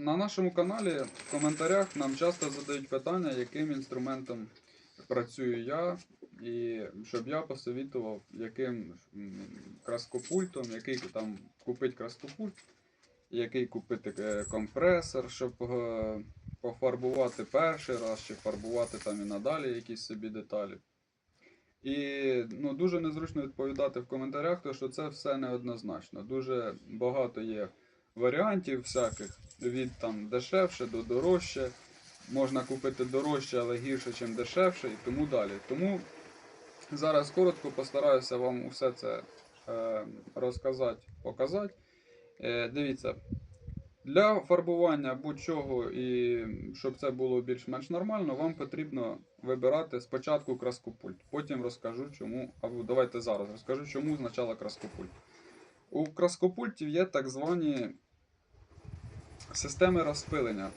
на нашому каналі в коментарях нам часто задають питання, яким інструментом працюю я, і щоб я посовітував, яким краскопультом, який там купити краскопульт, який купити е, компресор, щоб е, пофарбувати перший раз, чи фарбувати там і надалі якісь собі деталі. І ну, дуже незручно відповідати в коментарях, тому що це все неоднозначно. Дуже багато є варіантів всяких, від там дешевше до дорожче. Можна купити дорожче, але гірше, ніж дешевше, і тому далі. Тому зараз коротко постараюся вам усе це е, розказати, показати. Е, дивіться, для фарбування будь-чого і щоб це було більш-менш нормально, вам потрібно вибирати спочатку краскопульт. Потім розкажу, чому. Або давайте зараз розкажу, чому спочатку краскопульт. У краскопультів є так звані системи розпилення.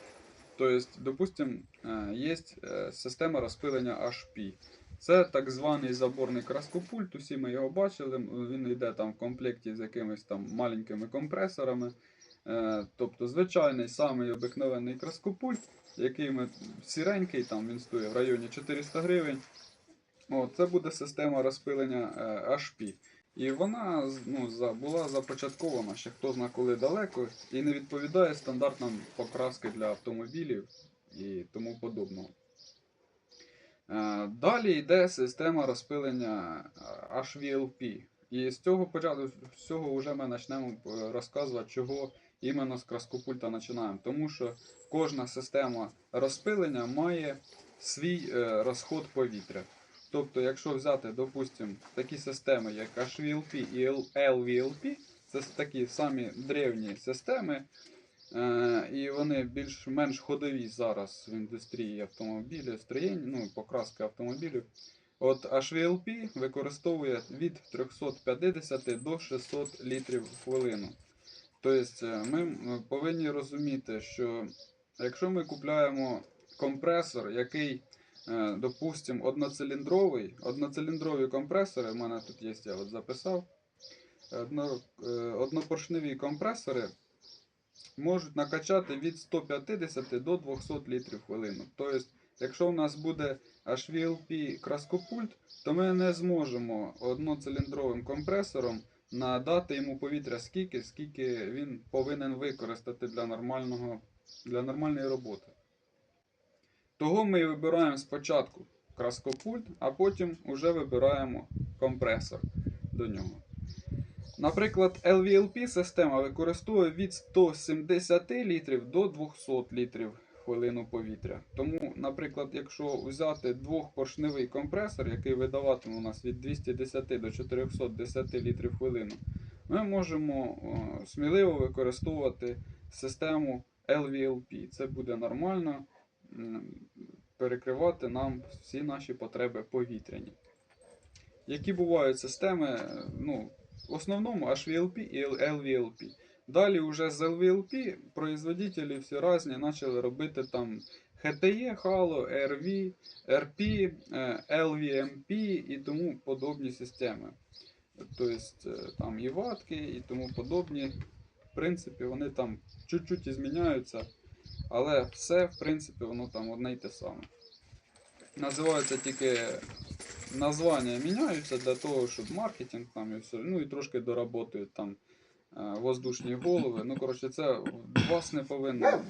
Тобто, допустим, е, є е, система розпилення HP. Це так званий заборний краскопульт, усі ми його бачили. Він йде там в комплекті з якимись там маленькими компресорами. Е, Тобто звичайний самий обикновений краскопульт, який ми сіренький, там він стоїть в районі 400 гривень. О, це буде система розпилення HP. І вона ну, за, була започаткована ще хто зна коли далеко і не відповідає стандартам покраски для автомобілів і тому подобного. Е, Далі йде система розпилення е, HVLP. І з цього початку з цього вже ми почнемо е, розказувати, чого іменно з краскопульта починаємо. Тому що кожна система розпилення має свій розход повітря. Тобто, якщо взяти, допустимо, такі системи, як HVLP і LVLP, це такі самі древні системи, е, і вони більш-менш ходові зараз в індустрії автомобілів, строєнь, ну, покраски автомобілів. От HVLP використовує від 350 до 600 літрів в хвилину. Тобто е, ми повинні розуміти, що якщо ми купляємо компресор, який, е, допустимо, одноциліндровий, одноциліндрові компресори, в мене тут є, я от записав, одно, е, однопоршневі компресори можуть накачати від 150 до 200 літрів в хвилину. Тобто, якщо у нас буде HVLP краскопульт, то ми не зможемо одноциліндровим компресором надати йому повітря скільки, скільки він повинен використати для, нормального, для нормальної роботи. Того ми вибираємо спочатку краскопульт, а потім вже вибираємо компресор до нього. Наприклад, LVLP система використовує від 170 літрів до 200 літрів хвилину повітря. Тому, наприклад, якщо взяти двохпоршневий компресор, який видаватиме у нас від 210 до 410 літрів хвилину, ми можемо о, сміливо використовувати систему LVLP. Це буде нормально перекривати нам всі наші потреби повітряні. Які бувають системи, ну, в основному HVLP і LVLP. Далі вже з LVLP производителі всі різні почали робити там HTE, Halo, RV, RP, LVMP і тому подобні системи. Тобто е, там і ватки і тому подобні. В принципі, вони там чуть-чуть зміняються, але все, в принципі, воно там одне й те саме. Називаються тільки названня міняються для того, щоб маркетинг там і все. Ну і трошки доработають там е, воздушні голови. Ну, коротше, це вас не повинно.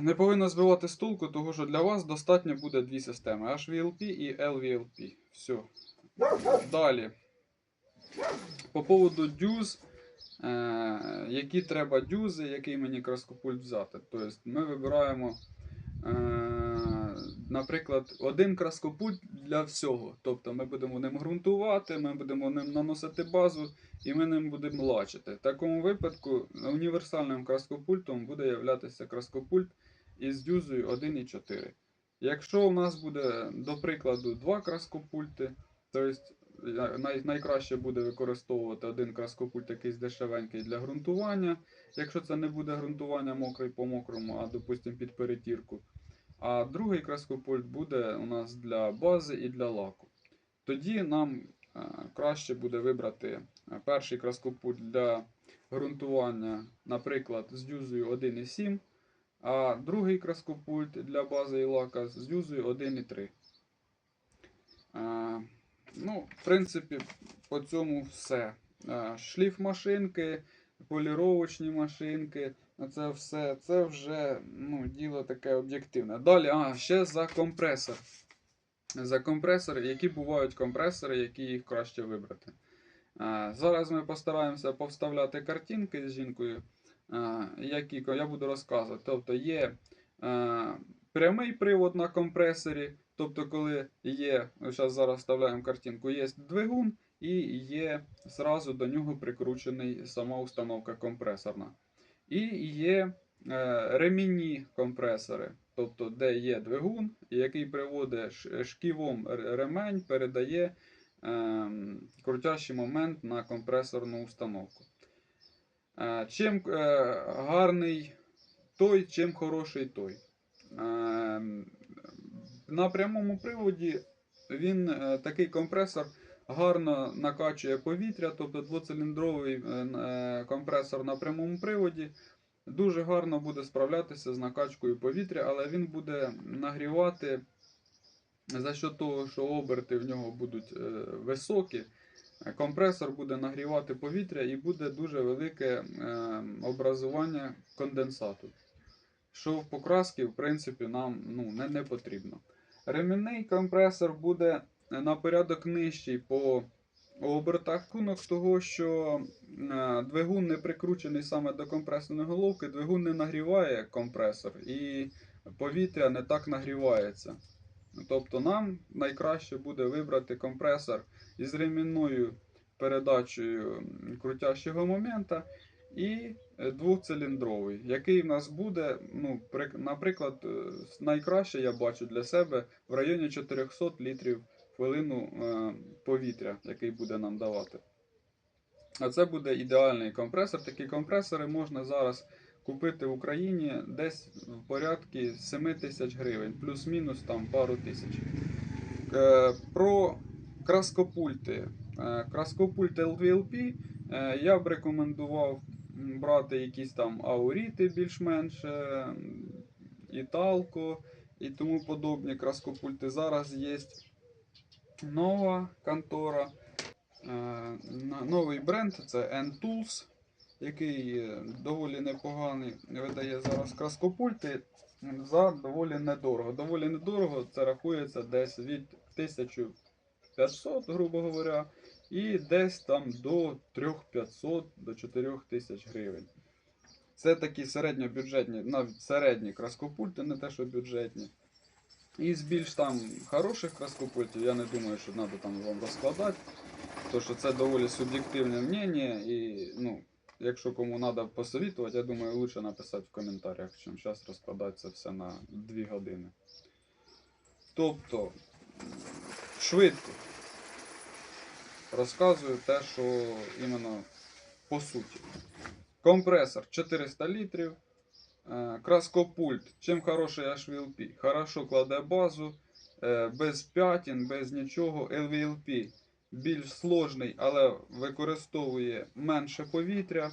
Не повинно збивати з толку, тому що для вас достатньо буде дві системи: HVLP і LVLP. Все. Далі. По поводу дюз, які треба дюзи, який мені краскопульт взяти. Тобто ми вибираємо, е, наприклад, один краскопульт для всього. Тобто ми будемо ним ґрунтувати, ми будемо ним наносити базу і ми ним будемо лачити. В такому випадку універсальним краскопультом буде являтися краскопульт із дюзою 1,4. Якщо у нас буде, до прикладу, два краскопульти, то есть я- най, найкраще буде використовувати один краскопульт якийсь дешевенький для ґрунтування, якщо це не буде ґрунтування мокрий по мокрому, а допустимо під перетірку. А другий краскопульт буде у нас для бази і для лаку. Тоді нам е, краще буде вибрати е, перший краскопульт для ґрунтування, наприклад, з дюзою 1,7, а другий краскопульт для бази і лака з дюзою 1,3. Ну, в принципі, по цьому все. Шліф машинки, поліровочні машинки. Це все, це вже ну, діло таке об'єктивне. Далі, а, ще за компресор. За компресори, які бувають компресори, які їх краще вибрати. А, зараз ми постараємося повставляти картинки з жінкою, а, які я буду розказувати. Тобто є а, прямий привод на компресорі, тобто, коли є, зараз зараз вставляємо картинку, є двигун і є зразу до нього прикручений сама установка компресорна. І є е, ремінні компресори, тобто де є двигун, який приводить шківом ремень, передає ем, крутящий момент на компресорну установку. Е, Чим е, гарний той, чим хороший той. Ем, На прямому приводі він е, такий компресор гарно накачує повітря, тобто двоциліндровий е, е, компресор на прямому приводі дуже гарно буде справлятися з накачкою повітря, але він буде нагрівати за що того, що оберти в нього будуть високі. Компресор буде нагрівати повітря і буде дуже велике е, образування конденсату. Що в покрасці, в принципі, нам ну, не, не потрібно. Ремінний компресор буде на порядок нижчий по обертах. Рахунок того, що е, двигун не прикручений саме до компресорної головки, двигун не нагріває компресор і повітря не так нагрівається. Тобто нам найкраще буде вибрати компресор із ремінною передачею крутящого момента і е, двохциліндровий, який в нас буде, ну, при- наприклад, е, найкраще я бачу для себе в районі 400 літрів хвилину е, повітря, який буде нам давати. А це буде ідеальний компресор. Такі компресори можна зараз купити в Україні десь в порядку 7 тисяч гривень, плюс-мінус там пару тисяч. Е, Про краскопульти. Е, Краскопульт LVLP е, я б рекомендував брати якісь там ауріти більш-менш, італко і тому подобні краскопульти. Зараз є нова контора. Е, Новий бренд це N-Tools, який е, доволі непоганий видає зараз краскопульти за доволі недорого. Доволі недорого це рахується десь від 1500, грубо говоря, і десь там до 3500 до 4000 гривень. Це такі середньобюджетні, навіть середні краскопульти, не те, що бюджетні. І з більш там хороших краскопультів, я не думаю, що треба там вам розкладати. То що це доволі суб'єктивне мнення, і ну, якщо кому треба посовітувати, я думаю, лучше написати в коментарях, чим зараз розкладати це все на 2 години. Тобто, швидко розказую те, що іменно по суті. Компресор 400 літрів. Е, Краскопульт. Чим хороший HVLP? Хорошо кладе базу, е, без п'ятін, без нічого. LVLP більш сложний, але використовує менше повітря,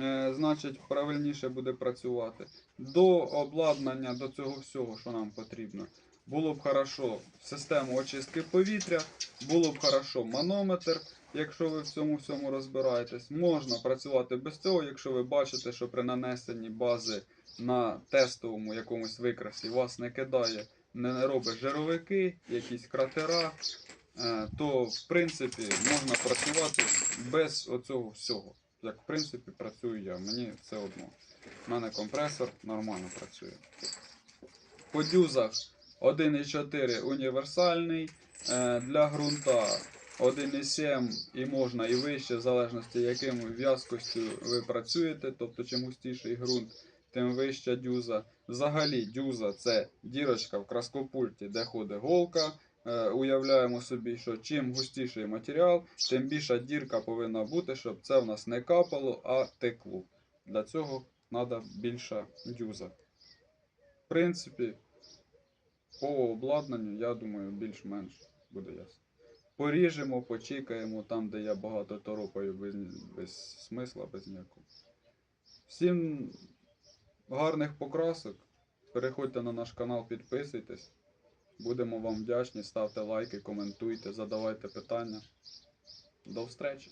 е, значить правильніше буде працювати. До обладнання до цього всього, що нам потрібно. Було б хорошо систему очистки повітря, було б хорошо манометр, якщо ви в цьому всьому розбираєтесь. Можна працювати без цього, якщо ви бачите, що при нанесенні бази на тестовому якомусь викрасі вас не кидає, не робить жировики, якісь кратера, е, то в принципі можна працювати без оцього всього. Як в принципі працюю я, мені все одно. У мене компресор нормально працює. По дюзах 1,4 універсальний. Е, Для ґрунта 1,7 і можна і вище, в залежності яким в'язкостю ви працюєте. Тобто, чим густіший ґрунт, тим вища дюза. Взагалі, дюза це дірочка в краскопульті, де ходить голка. Е, Уявляємо собі, що чим густіший матеріал, тим більша дірка повинна бути, щоб це в нас не капало, а текло. Для цього треба більша дюза. В принципі, по обладнанню, я думаю, більш-менш буде ясно. поріжемо, почікаємо там, де я багато торопаю без, без смисла, без ніякого. Всім гарних покрасок. Переходьте на наш канал, підписуйтесь. Будемо вам вдячні. Ставте лайки, коментуйте, задавайте питання. До встречі!